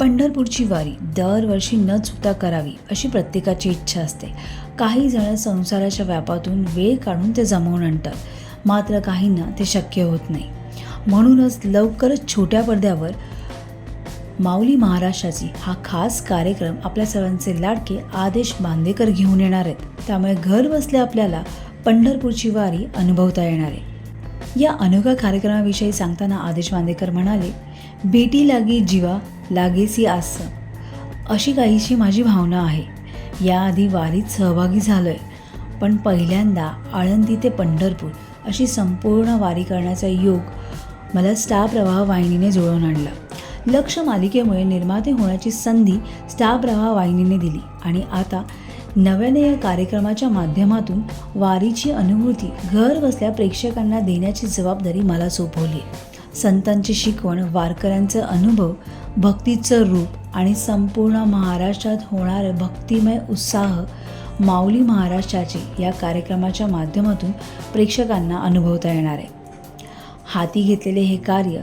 पंढरपूरची वारी दरवर्षी न चुकता करावी अशी प्रत्येकाची इच्छा असते. काही जण संसाराच्या व्यापातून वेळ काढून ते जमवून आणतात. मात्र काहींना ते शक्य होत नाही. म्हणूनच लवकरच छोट्या पडद्यावर माऊली महाराष्ट्राची हा खास कार्यक्रम आपल्या सर्वांचे लाडके आदेश बांदेकर घेऊन येणार आहेत. त्यामुळे घर बसल्या आपल्याला पंढरपूरची वारी अनुभवता येणार आहे. या अनोख्या कार्यक्रमाविषयी सांगताना आदेश बांदेकर म्हणाले बेटी लागी जीवा लागेसी आस. अशी काहीशी माझी भावना आहे. याआधी वारीत सहभागी झालो आहे पण पहिल्यांदा आळंदी ते पंढरपूर अशी संपूर्ण वारी करण्याचा योग मला स्टार प्रवाह वाहिनीने जुळवून आणला. लक्ष मालिकेमुळे निर्माते होण्याची संधी स्टार प्रवाह वाहिनीने दिली आणि आता नव्याने या कार्यक्रमाच्या माध्यमातून वारीची अनुभूती घर बसल्या प्रेक्षकांना देण्याची जबाबदारी मला सोपवली. संतांची शिकवण वारकऱ्यांचा अनुभव भक्तीचं रूप आणि संपूर्ण महाराष्ट्रात होणारे भक्तिमय उत्साह माऊली महाराष्ट्राचे या कार्यक्रमाच्या माध्यमातून प्रेक्षकांना अनुभवता येणार आहे. हाती घेतलेले हे कार्य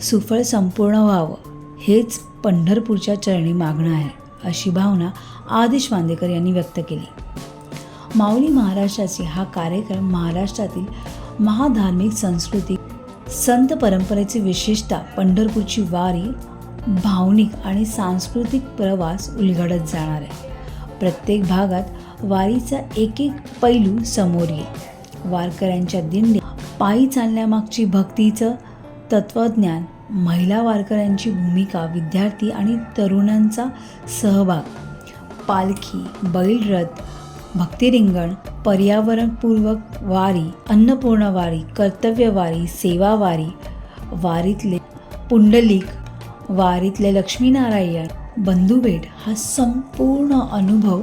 सुफळ संपूर्ण व्हावं हेच पंढरपूरच्या चरणी मागणं आहे अशी भावना आदेश वांदेकर यांनी व्यक्त केली. माऊली महाराष्ट्राची हा कार्यक्रम महाराष्ट्रातील महाधार्मिक संस्कृती संत परंपरेची विशेषता पंढरपूरची वारी भावनिक आणि सांस्कृतिक प्रवास उलगडत जाणार आहे. प्रत्येक भागात वारीचा एक एक पैलू समोर येईल. वारकऱ्यांच्या दिंडी पायी चालण्यामागची भक्तीचं तत्त्वज्ञान महिला वारकऱ्यांची भूमिका विद्यार्थी आणि तरुणांचा सहभाग पालखी बैलरथ भक्तिरिंगण पर्यावरणपूर्वक वारी अन्नपूर्ण वारी कर्तव्य वारी सेवा वारी वारीतले पुंडलिक वारीतले लक्ष्मीनारायण बंधुभेट हा संपूर्ण अनुभव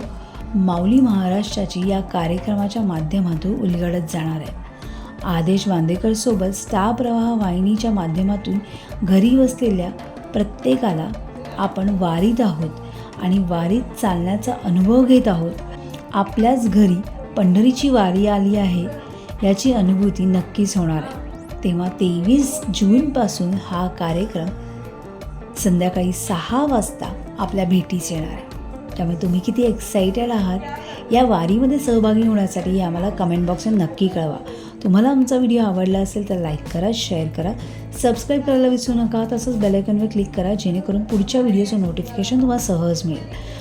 माऊली महाराष्ट्राची या कार्यक्रमाच्या माध्यमातून उलगडत जाणार आहे. आदेश बांदेकरसोबत स्टार प्रवाह वाहिनीच्या माध्यमातून घरी बसलेल्या प्रत्येकाला आपण वारीत आहोत आणि वारीत चालण्याचा अनुभव घेत आहोत. आपल्याच घरी पंढरीची वारी आली आहे याची अनुभूती नक्कीच होणार आहे. तेव्हा तेवीस जूनपासून हा कार्यक्रम संध्याकाळी सहा वाजता आपल्या भेटीस येणार आहे. त्यामुळे तुम्ही किती एक्साइटेड आहात या वारीमध्ये सहभागी होण्यासाठी आम्हाला कमेंट बॉक्सवर नक्की कळवा. तुम्हाला आमचा व्हिडिओ आवडला असेल तर लाईक करा शेअर करा. सबस्क्राईब करायला विसरू नका तसंच बेलायकनवर क्लिक करा जेणेकरून पुढच्या व्हिडिओचं नोटिफिकेशन तुम्हाला सहज मिळेल.